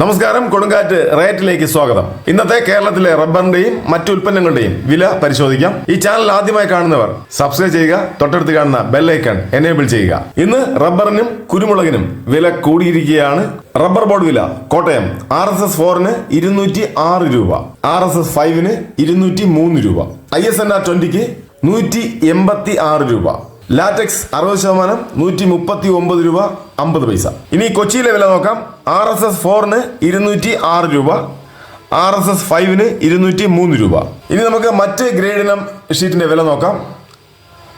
നമസ്കാരം കൊടുങ്കാറ്റ് റേറ്റിലേക്ക് സ്വാഗതം. ഇന്നത്തെ കേരളത്തിലെ റബ്ബറിന്റെയും മറ്റു ഉൽപ്പന്നങ്ങളുടെയും വില പരിശോധിക്കാം. ഈ ചാനൽ ആദ്യമായി കാണുന്നവർ സബ്സ്ക്രൈബ് ചെയ്യുക തൊട്ടടുത്ത് കാണുന്ന ബെല്ലൈക്കൺ എനേബിൾ ചെയ്യുക. ഇന്ന് റബ്ബറിനും കുരുമുളകിനും വില കൂടിയിരിക്കുകയാണ്. റബ്ബർ ബോർഡ് വില കോട്ടയം ആർ എസ് എസ് ഫോറിന് ഇരുന്നൂറ്റി ആറ് രൂപ ആർ എസ് എസ് ഫൈവിന് ഇരുന്നൂറ്റി മൂന്ന് രൂപ ഐ എസ് എൻ ആർ ട്വന്റിക്ക് നൂറ്റി എൺപത്തി ആറ് രൂപ. ലാറ്റക്സ് അറുപത് ശതമാനം നൂറ്റി മുപ്പത്തി ഒമ്പത് രൂപ അമ്പത് പൈസ. ഇനി കൊച്ചിയിലെ വില നോക്കാം. ആർ എസ് എസ് ഫോറിന് ഇരുന്നൂറ്റി ആറ് രൂപ ആർ എസ് എസ് ഫൈവിന് ഇരുന്നൂറ്റി മൂന്ന് രൂപ. ഇനി നമുക്ക് മറ്റ് ഗ്രേഡ് ഇനം ഷീറ്റിന്റെ വില നോക്കാം.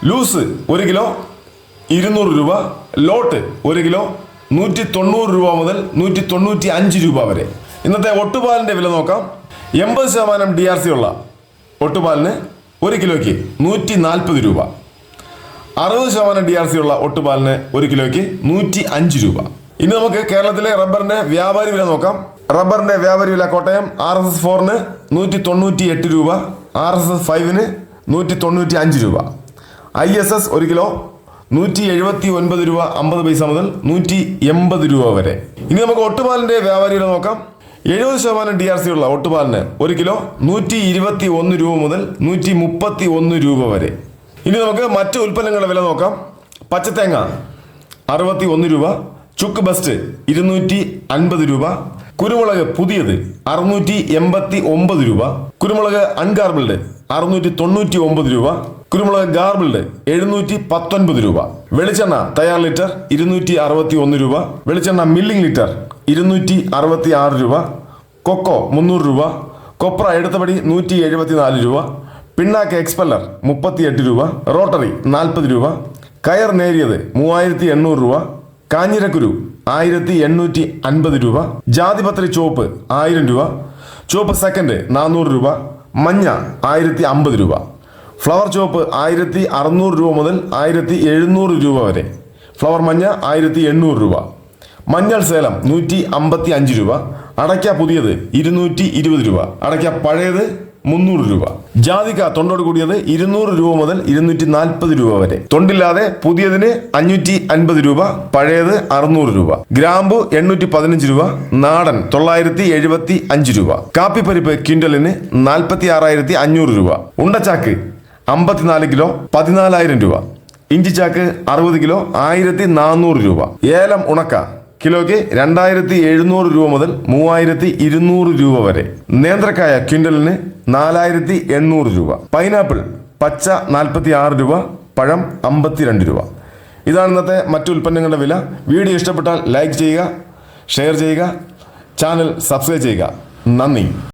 ലൂസ് ഒരു കിലോ ഇരുന്നൂറ് രൂപ. ലോട്ട് ഒരു കിലോ നൂറ്റി തൊണ്ണൂറ് രൂപ മുതൽ നൂറ്റി തൊണ്ണൂറ്റി അഞ്ച് രൂപ വരെ. ഇന്നത്തെ ഒട്ടുപാലിന്റെ വില നോക്കാം. എൺപത് ശതമാനം ഡി ആർ സി ഉള്ള ഒട്ടുപാലിന് ഒരു കിലോയ്ക്ക് നൂറ്റി നാൽപ്പത് രൂപ. അറുപത് ശതമാനം ഡി ആർ സി ഉള്ള ഒട്ടുപാലിന് ഒരു കിലോയ്ക്ക് നൂറ്റി അഞ്ച് രൂപ. ഇനി നമുക്ക് കേരളത്തിലെ റബ്ബറിന്റെ വ്യാപാരി വില നോക്കാം. റബ്ബറിന്റെ വ്യാപാരി വില കോട്ടയം ആർ എസ് എസ് ഫോറിന് നൂറ്റി തൊണ്ണൂറ്റി എട്ട് രൂപ ആർ എസ് എസ് ഫൈവിന് നൂറ്റി തൊണ്ണൂറ്റി അഞ്ച് രൂപ. ഐ എസ് എസ് ഒരു കിലോ നൂറ്റി എഴുപത്തി ഒൻപത് രൂപ അമ്പത് പൈസ മുതൽ നൂറ്റി എൺപത് രൂപ വരെ. ഇനി നമുക്ക് ഒട്ടുപാലിന്റെ വ്യാപാരി വില നോക്കാം. എഴുപത് ശതമാനം ഡി ആർ സി ഉള്ള ഒട്ടുപാലിന് ഒരു കിലോ നൂറ്റി ഇരുപത്തി ഒന്ന് രൂപ മുതൽ നൂറ്റി മുപ്പത്തി ഒന്ന് രൂപ വരെ. ഇനി നമുക്ക് മറ്റു ഉൽപ്പന്നങ്ങളുടെ വില നോക്കാം. പച്ചത്തേങ്ങ അറുപത്തി ഒന്ന് രൂപ ചുക്ക് ബസ്റ്റ് ഇരുന്നൂറ്റി അൻപത് രൂപ കുരുമുളക് പുതിയത് അറുന്നൂറ്റി എൺപത്തി ഒമ്പത് രൂപ കുരുമുളക് അൺഗാർബിൾഡ് അറുന്നൂറ്റി തൊണ്ണൂറ്റി ഒമ്പത് രൂപ കുരുമുളക് ഗാർബിൾഡ് എഴുന്നൂറ്റി പത്തൊൻപത് രൂപ വെളിച്ചെണ്ണ തയ്യാർ ലിറ്റർ ഇരുന്നൂറ്റി അറുപത്തി ഒന്ന് രൂപ വെളിച്ചെണ്ണ മില്ലിംഗ് ലിറ്റർ ഇരുന്നൂറ്റി അറുപത്തി ആറ് രൂപ കൊക്കോ മുന്നൂറ് രൂപ കൊപ്ര എടുത്തപടി നൂറ്റി എഴുപത്തി നാല് രൂപ പിണ്ണാക്ക് എക്സ്പെല്ലർ മുപ്പത്തിയെട്ട് രൂപ റോട്ടറി നാൽപ്പത് രൂപ കയർ നേരിയത് മൂവായിരത്തി എണ്ണൂറ് രൂപ കാഞ്ഞിരക്കുരു ആയിരത്തി എണ്ണൂറ്റി അൻപത് രൂപ ജാതിപത്രി ചുവപ്പ് ആയിരം രൂപ ചുവപ്പ് സെക്കൻഡ് നാനൂറ് രൂപ മഞ്ഞ ആയിരത്തി അമ്പത് രൂപ ഫ്ലവർ ചുവപ്പ് ആയിരത്തി അറുന്നൂറ് രൂപ മുതൽ ആയിരത്തി എഴുന്നൂറ് രൂപ വരെ ഫ്ലവർ മഞ്ഞ ആയിരത്തി എണ്ണൂറ് രൂപ മഞ്ഞൾ സേലം നൂറ്റി അമ്പത്തി അഞ്ച് രൂപ അടയ്ക്ക പുതിയത് ഇരുന്നൂറ്റി ഇരുപത് രൂപ അടയ്ക്ക പഴയത് മുന്നൂറ് രൂപ. ജാതിക്ക തൊണ്ടോട് കൂടിയത് ഇരുന്നൂറ് രൂപ മുതൽ ഇരുന്നൂറ്റി നാൽപ്പത് രൂപ വരെ. തൊണ്ടില്ലാതെ പുതിയതിന് അഞ്ഞൂറ്റി അൻപത് രൂപ പഴയത് അറുന്നൂറ് രൂപ. ഗ്രാമ്പു എണ്ണൂറ്റി പതിനഞ്ച് രൂപ നാടൻ തൊള്ളായിരത്തി എഴുപത്തി അഞ്ച് രൂപ. കാപ്പിപ്പരിപ്പ് ക്വിന്റലിന് നാൽപ്പത്തി ആറായിരത്തി അഞ്ഞൂറ് രൂപ. ഉണ്ടച്ചാക്ക് അമ്പത്തിനാല് കിലോ പതിനാലായിരം രൂപ. ഇഞ്ചിച്ചാക്ക് അറുപത് കിലോ ആയിരത്തി നാനൂറ് രൂപ. ഏലം ഉണക്ക കിലോയ്ക്ക് രണ്ടായിരത്തി എഴുന്നൂറ് രൂപ മുതൽ മൂവായിരത്തി ഇരുന്നൂറ് രൂപ വരെ. നേന്ത്രക്കായ ക്വിന്റലിന് നാലായിരത്തി എണ്ണൂറ് രൂപ. പൈനാപ്പിൾ പച്ച നാൽപ്പത്തി ആറ് രൂപ പഴം അമ്പത്തിരണ്ട് രൂപ. ഇതാണ് ഇന്നത്തെ മറ്റു ഉൽപ്പന്നങ്ങളുടെ വില. വീഡിയോ ഇഷ്ടപ്പെട്ടാൽ ലൈക്ക് ചെയ്യുക ഷെയർ ചെയ്യുക ചാനൽ സബ്സ്ക്രൈബ് ചെയ്യുക. നന്ദി.